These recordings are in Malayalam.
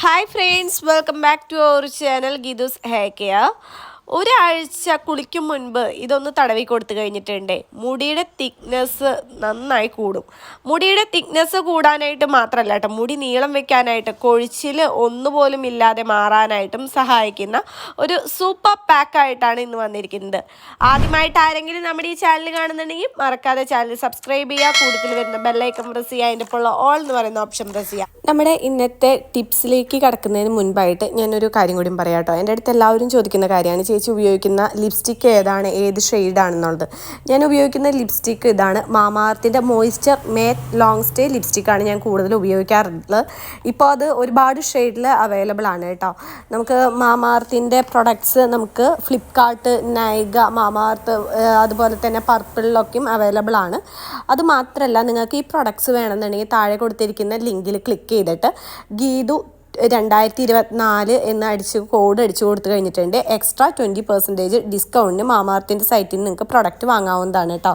Hi friends welcome back to our channel Geethu's hair care ഒരാഴ്ച കുളിക്കും മുൻപ് ഇതൊന്ന് തടവി കൊടുത്തു കഴിഞ്ഞിട്ടുണ്ട്. മുടിയുടെ തിക്നെസ് നന്നായി കൂടും. മുടിയുടെ തിക്നെസ് കൂടാനായിട്ട് മാത്രമല്ല കേട്ടോ മുടി നീളം വെക്കാനായിട്ട് കൊഴിച്ചിൽ ഒന്നുപോലും ഇല്ലാതെ മാറാനായിട്ടും സഹായിക്കുന്ന ഒരു സൂപ്പർ പാക്കായിട്ടാണ് ഇന്ന് വന്നിരിക്കുന്നത്. ആദ്യമായിട്ട് ആരെങ്കിലും നമ്മുടെ ഈ ചാനൽ കാണുന്നുണ്ടെങ്കിൽ മറക്കാതെ ചാനൽ സബ്സ്ക്രൈബ് ചെയ്യുക. കൂടുതൽ വരുന്ന ബെല്ലൈക്കൺ പ്രസ് ചെയ്യുക. അതിന്റെ ഉള്ള ഓൾ എന്ന് പറയുന്ന ഓപ്ഷൻ പ്രസ് ചെയ്യുക. നമ്മുടെ ഇന്നത്തെ ടിപ്സിലേക്ക് കടക്കുന്നതിന് മുൻപായിട്ട് ഞാനൊരു കാര്യം കൂടി പറയാം കേട്ടോ എന്റെ അടുത്ത് എല്ലാവരും ചോദിക്കുന്ന കാര്യമാണ്. ചേച്ചി ഉപയോഗിക്കുന്ന ലിപ്സ്റ്റിക്ക് ഏതാണ് ഏത് ഷെയ്ഡാണെന്നുള്ളത്. ഞാൻ ഉപയോഗിക്കുന്ന ലിപ്സ്റ്റിക്ക് ഇതാണ്. മാമാർത്തിന്റെ മോയ്സ്ചർ മേറ്റ് ലോങ് സ്റ്റേ ലിപ്സ്റ്റിക്കാണ് ഞാൻ കൂടുതൽ ഉപയോഗിക്കാറുള്ളത്. ഇപ്പോൾ അത് ഒരുപാട് ഷെയ്ഡിൽ അവൈലബിൾ ആണ് കേട്ടോ. നമുക്ക് മാമാർത്തിന്റെ പ്രൊഡക്ട്സ് നമുക്ക് ഫ്ലിപ്കാർട്ട് നൈഗ മാമാർത്ത് അതുപോലെ തന്നെ പർപ്പിളിലൊക്കെയും അവൈലബിൾ ആണ്. അത് മാത്രമല്ല നിങ്ങൾക്ക് ഈ പ്രൊഡക്ട്സ് വേണമെന്നുണ്ടെങ്കിൽ താഴെ കൊടുത്തിരിക്കുന്ന ലിങ്കിൽ ക്ലിക്ക് ചെയ്തിട്ട് ഗീതു രണ്ടായിരത്തി ഇരുപത്തിനാല് എന്ന് അടിച്ച് കോഡ് അടിച്ചു കൊടുത്തു കഴിഞ്ഞിട്ടുണ്ട്. എക്സ്ട്രാ ട്വന്റി പെർസെന്റേജ് ഡിസ്കൗണ്ടിന് മാമാർത്തിന്റെ സൈറ്റിൽ നിന്ന് നിങ്ങൾക്ക് പ്രൊഡക്റ്റ് വാങ്ങാവുന്നതാണ് കേട്ടോ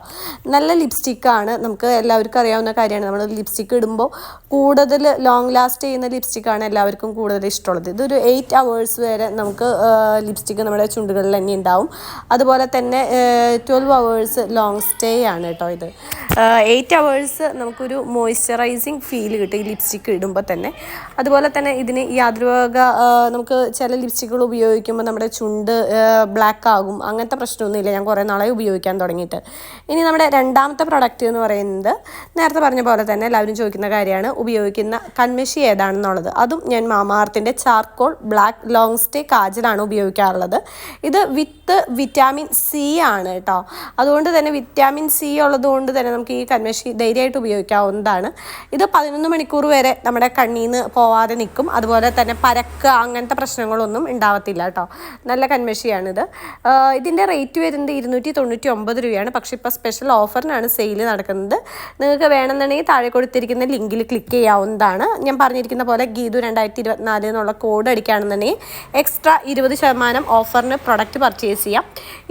നല്ല ലിപ്സ്റ്റിക്കാണ് നമുക്ക് എല്ലാവർക്കും അറിയാവുന്ന കാര്യമാണ്. നമ്മൾ ലിപ്സ്റ്റിക്ക് ഇടുമ്പോൾ കൂടുതൽ ലോങ് ലാസ്റ്റ് ചെയ്യുന്ന ലിപ്സ്റ്റിക്കാണ് എല്ലാവർക്കും കൂടുതൽ ഇഷ്ടമുള്ളത്. ഇതൊരു എയ്റ്റ് അവേഴ്സ് വരെ നമുക്ക് ലിപ്സ്റ്റിക്ക് നമ്മുടെ ചുണ്ടുകളിൽ തന്നെ ഉണ്ടാവും. അതുപോലെ തന്നെ ട്വൽവ് അവേഴ്സ് ലോങ് സ്റ്റേ ആണ് കേട്ടോ ഇത്. എയ്റ്റ് അവേഴ്സ് നമുക്കൊരു മോയ്സ്ചറൈസിങ് ഫീൽ കിട്ടും ഈ ലിപ്സ്റ്റിക്ക് ഇടുമ്പോൾ തന്നെ. അതുപോലെ തന്നെ ഇതിന് യാതൊരു വക നമുക്ക് ചില ലിപ്സ്റ്റിക്കുകൾ ഉപയോഗിക്കുമ്പോൾ നമ്മുടെ ചുണ്ട് ബ്ലാക്ക് ആകും. അങ്ങനത്തെ പ്രശ്നമൊന്നുമില്ല. ഞാൻ കുറേ നാളായി ഉപയോഗിക്കാൻ തുടങ്ങിയിട്ട്. ഇനി നമ്മുടെ രണ്ടാമത്തെ പ്രൊഡക്റ്റ് എന്ന് പറയുന്നത് നേരത്തെ പറഞ്ഞ പോലെ തന്നെ എല്ലാവരും ചോദിക്കുന്ന കാര്യമാണ് ഉപയോഗിക്കുന്ന കൺമെഷി ഏതാണെന്നുള്ളത്. അതും ഞാൻ മാമാർത്തിന്റെ ചാർക്കോൾ ബ്ലാക്ക് ലോങ് സ്റ്റേ കാജലാണ് ഉപയോഗിക്കാറുള്ളത്. ഇത് വിത്ത് വിറ്റാമിൻ സി ആണ് കേട്ടോ. അതുകൊണ്ട് തന്നെ വിറ്റാമിൻ സി ഉള്ളത് കൊണ്ട് തന്നെ നമുക്ക് ഈ കൺമെഷി ധൈര്യമായിട്ട് ഉപയോഗിക്കാവുന്നതാണ്. ഇത് പതിനൊന്ന് മണിക്കൂർ വരെ നമ്മുടെ കണ്ണിൽ നിന്ന് പോവാതെ നിൽക്കും. അതുപോലെ തന്നെ പരക്കുക അങ്ങനത്തെ പ്രശ്നങ്ങളൊന്നും ഉണ്ടാവത്തില്ല കേട്ടോ. നല്ല കൺമെഷിയാണിത് ഇതിന്റെ റേറ്റ് വരുന്നത് ഇരുന്നൂറ്റി തൊണ്ണൂറ്റി ഒമ്പത് രൂപയാണ്. പക്ഷേ ഇപ്പോൾ സ്പെഷ്യൽ ഓഫറിനാണ് സെയിൽ നടക്കുന്നത്. നിങ്ങൾക്ക് വേണമെന്നുണ്ടെങ്കിൽ താഴെ കൊടുത്തിരിക്കുന്ന ലിങ്കിൽ ക്ലിക്ക് ചെയ്യാവുന്നതാണ്. ഞാൻ പറഞ്ഞിരിക്കുന്ന പോലെ ഗീതു രണ്ടായിരത്തി ഇരുപത്തിനാല് എന്നുള്ള കോഡ് അടിക്കുകയാണെന്നുണ്ടെങ്കിൽ എക്സ്ട്രാ ഇരുപത് ശതമാനം ഓഫറിന് പ്രൊഡക്റ്റ് പർച്ചേസ് ചെയ്യാം.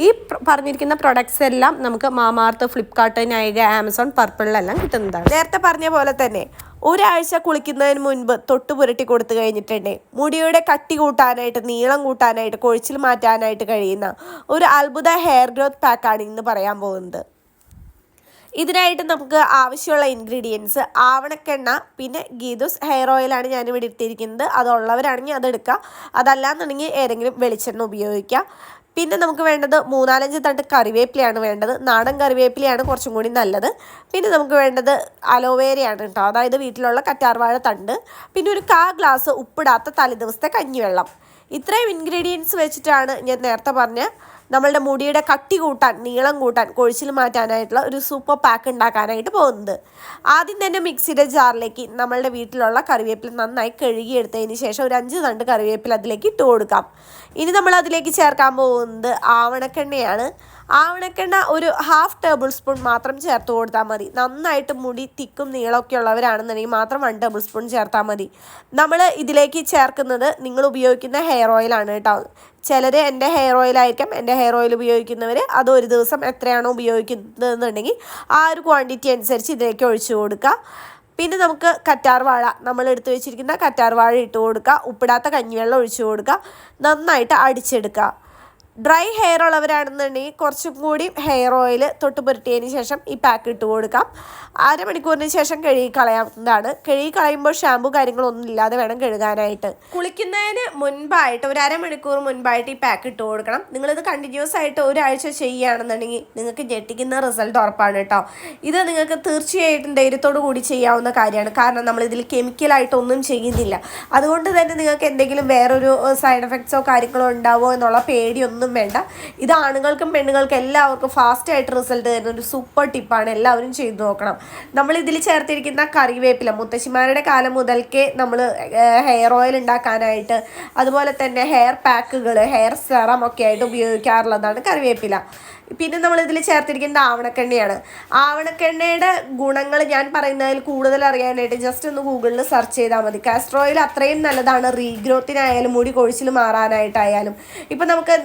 ഈ പറഞ്ഞിരിക്കുന്ന പ്രൊഡക്ട്സ് എല്ലാം നമുക്ക് മാമാർത്ത് ഫ്ലിപ്കാർട്ട് നൈക ആമസോൺ പർപ്പിളിലെല്ലാം കിട്ടുന്നതാണ്. നേരത്തെ പറഞ്ഞ പോലെ തന്നെ ഒരാഴ്ച കുളിക്കുന്നതിന് മുൻപ് തൊട്ട് പുരട്ടി കൊടുത്തു കഴിഞ്ഞിട്ടുണ്ട്. മുടിയുടെ കട്ടി കൂട്ടാനായിട്ട് നീളം കൂട്ടാനായിട്ട് കൊഴിച്ചിൽ മാറ്റാനായിട്ട് കഴിയുന്ന ഒരു അത്ഭുത ഹെയർ ഗ്രോത്ത് പാക്കാണ് ഇന്ന് പറയാൻ പോകുന്നത്. ഇതിനായിട്ട് നമുക്ക് ആവശ്യമുള്ള ഇൻഗ്രീഡിയൻസ് ആവണക്കെണ്ണ പിന്നെ ഗീതുസ് ഹെയർ ഓയിലാണ് ഞാൻ ഇവിടെ എടുത്തിരിക്കുന്നത് അതുള്ളവരാണെങ്കിൽ അതെടുക്കുക അതല്ലാന്നുണ്ടെങ്കിൽ ഏതെങ്കിലും വെളിച്ചെണ്ണ ഉപയോഗിക്കുക പിന്നെ നമുക്ക് വേണ്ടത് മൂന്നാലഞ്ച് തണ്ട് കറിവേപ്പിലയാണ് വേണ്ടത്. നാടൻ കറിവേപ്പിലയാണ് കുറച്ചും കൂടി നല്ലത്. പിന്നെ നമുക്ക് വേണ്ടത് അലോവേരയാണ് കേട്ടോ. അതായത് വീട്ടിലുള്ള കറ്റാർവാഴ തണ്ട്. പിന്നെ ഒരു കാ ഗ്ലാസ് ഉപ്പിടാത്ത തലേദിവസത്തെ കഞ്ഞിവെള്ളം. ഇത്രയും ഇൻഗ്രീഡിയൻസ് വെച്ചിട്ടാണ് ഞാൻ നേരത്തെ പറഞ്ഞ നമ്മളുടെ മുടിയുടെ കട്ടി കൂട്ടാൻ നീളം കൂട്ടാൻ കൊഴിച്ചിൽ മാറ്റാനായിട്ടുള്ള ഒരു സൂപ്പർ പാക്ക് ഉണ്ടാക്കാനായിട്ട് പോകുന്നത്. ആദ്യം തന്നെ മിക്സിയുടെ ജാറിലേക്ക് നമ്മളുടെ വീട്ടിലുള്ള കറിവേപ്പില നന്നായി കഴുകിയെടുത്തതിന് ശേഷം ഒരു അഞ്ച് തണ്ട് കറിവേപ്പില അതിലേക്ക് ഇട്ട് കൊടുക്കാം. ഇനി നമ്മൾ അതിലേക്ക് ചേർക്കാൻ പോകുന്നത് ആവണക്കെണ്ണയാണ്. ആവണക്കെണ്ണ ഒരു ഹാഫ് ടേബിൾ സ്പൂൺ മാത്രം ചേർത്ത് കൊടുത്താൽ മതി. നന്നായിട്ട് മുടി തിക്കും നീളമൊക്കെ ഉള്ളവരാണെന്നുണ്ടെങ്കിൽ മാത്രം വൺ ടേബിൾ സ്പൂൺ ചേർത്താൽ മതി. നമ്മൾ ഇതിലേക്ക് ചേർക്കുന്നത് നിങ്ങൾ ഉപയോഗിക്കുന്ന ഹെയർ ഓയിലാണ് കേട്ടോ. ചിലർ എന്റെ ഹെയർ ഓയിലായിരിക്കാം എന്റെ ഹെയർ ഓയിൽ ഉപയോഗിക്കുന്നവർ അത് ഒരു ദിവസം എത്രയാണോ ഉപയോഗിക്കുന്നതെന്നുണ്ടെങ്കിൽ ആ ഒരു ക്വാണ്ടിറ്റി അനുസരിച്ച് ഇതിലേക്ക് ഒഴിച്ചു കൊടുക്കുക. പിന്നെ നമുക്ക് കറ്റാർവാഴ നമ്മൾ എടുത്തു വെച്ചിരിക്കുന്ന കറ്റാർവാഴ ഇട്ട് കൊടുക്കുക. ഉപ്പിടാത്ത കഞ്ഞിവെള്ളം ഒഴിച്ചു കൊടുക്കുക. നന്നായിട്ട് അടിച്ചെടുക്കുക. ഡ്രൈ ഹെയർ ഉള്ളവരാണെന്നുണ്ടെങ്കിൽ കുറച്ചും കൂടി ഹെയർ ഓയിൽ തൊട്ട് പുരട്ടിയതിന് ശേഷം ഈ പാക്ക് ഇട്ട് കൊടുക്കാം. അരമണിക്കൂറിന് ശേഷം കഴുകി കളയാവുന്നതാണ്. കഴുകി കളയുമ്പോൾ ഷാമ്പു കാര്യങ്ങളൊന്നും ഇല്ലാതെ വേണം കഴുകാനായിട്ട്. കുളിക്കുന്നതിന് മുൻപായിട്ട് ഒരു അരമണിക്കൂർ മുൻപായിട്ട് ഈ പാക്ക് ഇട്ട് കൊടുക്കണം. നിങ്ങളിത് കണ്ടിന്യൂസ് ആയിട്ട് ഒരാഴ്ച ചെയ്യുകയാണെന്നുണ്ടെങ്കിൽ നിങ്ങൾക്ക് ഞെട്ടിക്കുന്ന റിസൾട്ട് ഉറപ്പാണ് കേട്ടോ. ഇത് നിങ്ങൾക്ക് തീർച്ചയായിട്ടും ധൈര്യത്തോടു കൂടി ചെയ്യാവുന്ന കാര്യമാണ്. കാരണം നമ്മൾ ഇതിൽ കെമിക്കലായിട്ട് ഒന്നും ചെയ്യുന്നില്ല. അതുകൊണ്ട് തന്നെ നിങ്ങൾക്ക് എന്തെങ്കിലും വേറൊരു സൈഡ് എഫക്ട്സോ കാര്യങ്ങളോ ഉണ്ടാവോ എന്നുള്ള പേടിയൊന്നും ഒന്നും വേണ്ട. ഇത് ആണുങ്ങൾക്കും പെണ്ണുങ്ങൾക്കും എല്ലാവർക്കും ഫാസ്റ്റ് ആയിട്ട് റിസൾട്ട് തരുന്ന ഒരു സൂപ്പർ ടിപ്പാണ് എല്ലാവരും ചെയ്തു നോക്കണം. നമ്മൾ ഇതിൽ ചേർത്തിരിക്കുന്ന കറിവേപ്പില മുത്തശ്ശിമാരുടെ കാലം മുതൽക്കേ നമ്മൾ ഹെയർ ഓയിൽ ഉണ്ടാക്കാനായിട്ട് അതുപോലെ തന്നെ ഹെയർ പാക്കുകൾ ഹെയർ സെറം ഒക്കെ ആയിട്ട് ഉപയോഗിക്കാറുള്ളതാണ് കറിവേപ്പില. പിന്നെ നമ്മൾ ഇതിൽ ചേർത്തിരിക്കുന്നത് ആവണക്കെണ്ണയാണ്. ആവണക്കെണ്ണയുടെ ഗുണങ്ങൾ ഞാൻ പറയുന്നതിൽ കൂടുതൽ അറിയാനായിട്ട് ജസ്റ്റ് ഒന്ന് ഗൂഗിളിൽ സെർച്ച് ചെയ്താൽ മതി. കാസ്ട്രോയിൽ അത്രയും നല്ലതാണ്. റീഗ്രോത്തിനായാലും മുടി കൊഴിച്ചിൽ മാറാനായിട്ടായാലും. ഇപ്പം നമുക്ക്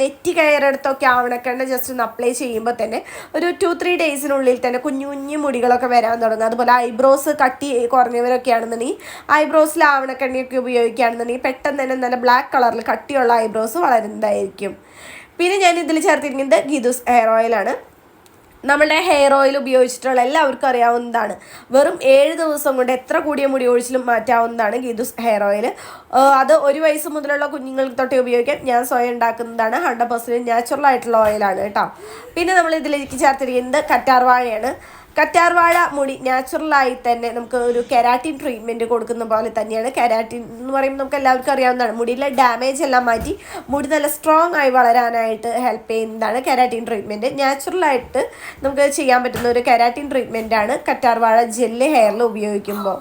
നെറ്റി കയറെടുത്തൊക്കെ ആവണക്കെണ്ണ ജസ്റ്റ് ഒന്ന് അപ്ലൈ ചെയ്യുമ്പോൾ തന്നെ ഒരു ടു ത്രീ ഡേയ്സിനുള്ളിൽ തന്നെ കുഞ്ഞു കുഞ്ഞു മുടികളൊക്കെ വരാൻ തുടങ്ങും. അതുപോലെ ഐബ്രോസ് കട്ടി കുറഞ്ഞവരൊക്കെ ആണെന്നുണ്ടെങ്കിൽ ഐബ്രോസിൽ ആവണക്കെണ്ണയൊക്കെ ഉപയോഗിക്കുകയാണെന്നുണ്ടെങ്കിൽ പെട്ടെന്ന് തന്നെ നല്ല ബ്ലാക്ക് കളറിൽ കട്ടിയുള്ള ഐബ്രോസ് വളരുന്നതായിരിക്കും. പിന്നെ ഞാൻ ഇതിൽ ചേർത്തിരിക്കുന്നത് ഗീദൂസ് ഹെയർ ഓയിലാണ് നമ്മുടെ ഹെയർ ഓയിൽ ഉപയോഗിച്ചിട്ടുള്ള എല്ലാവർക്കും അറിയാവുന്നതാണ്. വെറും ഏഴ് ദിവസം കൊണ്ട് എത്ര കൂടിയ മുടി ഒഴിച്ചിലും മാറ്റാവുന്നതാണ് ഗീതുസ് ഹെയർ ഓയിൽ അത് ഒരു വയസ്സ് മുതലുള്ള കുഞ്ഞുങ്ങൾക്ക് തൊട്ടേ ഉപയോഗിക്കാം ഞാൻ സ്വയം ഉണ്ടാക്കുന്നതാണ്. ഹൺഡ്രഡ് പെർസെന്റ് നാച്ചുറൽ ആയിട്ടുള്ള ഓയിലാണ് കേട്ടോ. പിന്നെ നമ്മൾ ഇതിലേക്ക് ചേർത്തിരിക്കുന്നത് കറ്റാർവാഴയാണ് കറ്റാർവാഴ മുടി നാച്ചുറലായി തന്നെ നമുക്ക് ഒരു കെരാറ്റിൻ ട്രീറ്റ്മെന്റ് കൊടുക്കുന്ന പോലെ തന്നെയാണ്. കെരാറ്റിൻ എന്ന് പറയുമ്പോൾ നമുക്ക് എല്ലാവർക്കും അറിയാവുന്നതാണ്. മുടിയിലെ ഡാമേജ് എല്ലാം മാറ്റി മുടി നല്ല സ്ട്രോങ് ആയി വളരാനായിട്ട് ഹെൽപ്പ് ചെയ്യുന്നതാണ് കെരാറ്റിൻ ട്രീറ്റ്മെന്റ് നാച്ചുറലായിട്ട് നമുക്ക് ചെയ്യാൻ പറ്റുന്ന ഒരു കെരാറ്റിൻ ട്രീറ്റ്മെന്റാണ് കറ്റാർവാഴ ജെല്ല് ഹെയറിൽ ഉപയോഗിക്കുമ്പോൾ.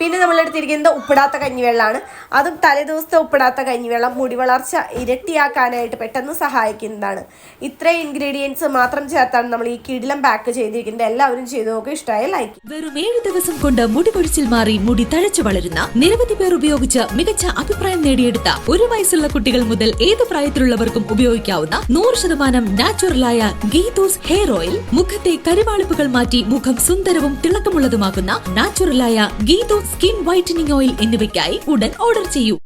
പിന്നെ നമ്മൾ എടുത്തിരിക്കുന്നത് ഉപ്പിടാത്ത കഞ്ഞിവെള്ളമാണ് അതും തലേദിവസത്തെ ഉപ്പിടാത്ത കഞ്ഞിവെള്ളം മുടി വളർച്ച ഇരട്ടിയാക്കാനായിട്ട് പെട്ടെന്ന് സഹായിക്കുന്നതാണ്. ഇത്രയും ഇൻഗ്രീഡിയൻസ് മാത്രം ചേർത്താണ് നമ്മൾ ഈ കിടിലം പാക്ക് ചെയ്തിരിക്കുന്നത്. എല്ലാവരും ചെയ്തു നോക്കുക ഇഷ്ടമായ ലൈക്ക് വെറും ഏഴ് ദിവസം കൊണ്ട് മുടി പൊഴിച്ചിൽ മാറി മുടി തഴച്ചു വളരുന്ന നിരവധി പേർ ഉപയോഗിച്ച് മികച്ച അഭിപ്രായം നേടിയെടുത്ത ഒരു വയസ്സുള്ള കുട്ടികൾ മുതൽ ഏത് പ്രായത്തിലുള്ളവർക്കും ഉപയോഗിക്കാവുന്ന നൂറ് ശതമാനം നാച്ചുറലായ ഗീതൂസ് ഹെയർ ഓയിൽ മുഖത്തെ കരുവാളിപ്പുകൾ മാറ്റി മുഖം സുന്ദരവും തിളക്കമുള്ളതുമാക്കുന്ന നാച്ചുറലായ ഗീതൂസ് സ്കിൻ വൈറ്റനിങ് ഓയിൽ എന്നിവയ്ക്കായി ഉടൻ ഓർഡർ ചെയ്യൂ.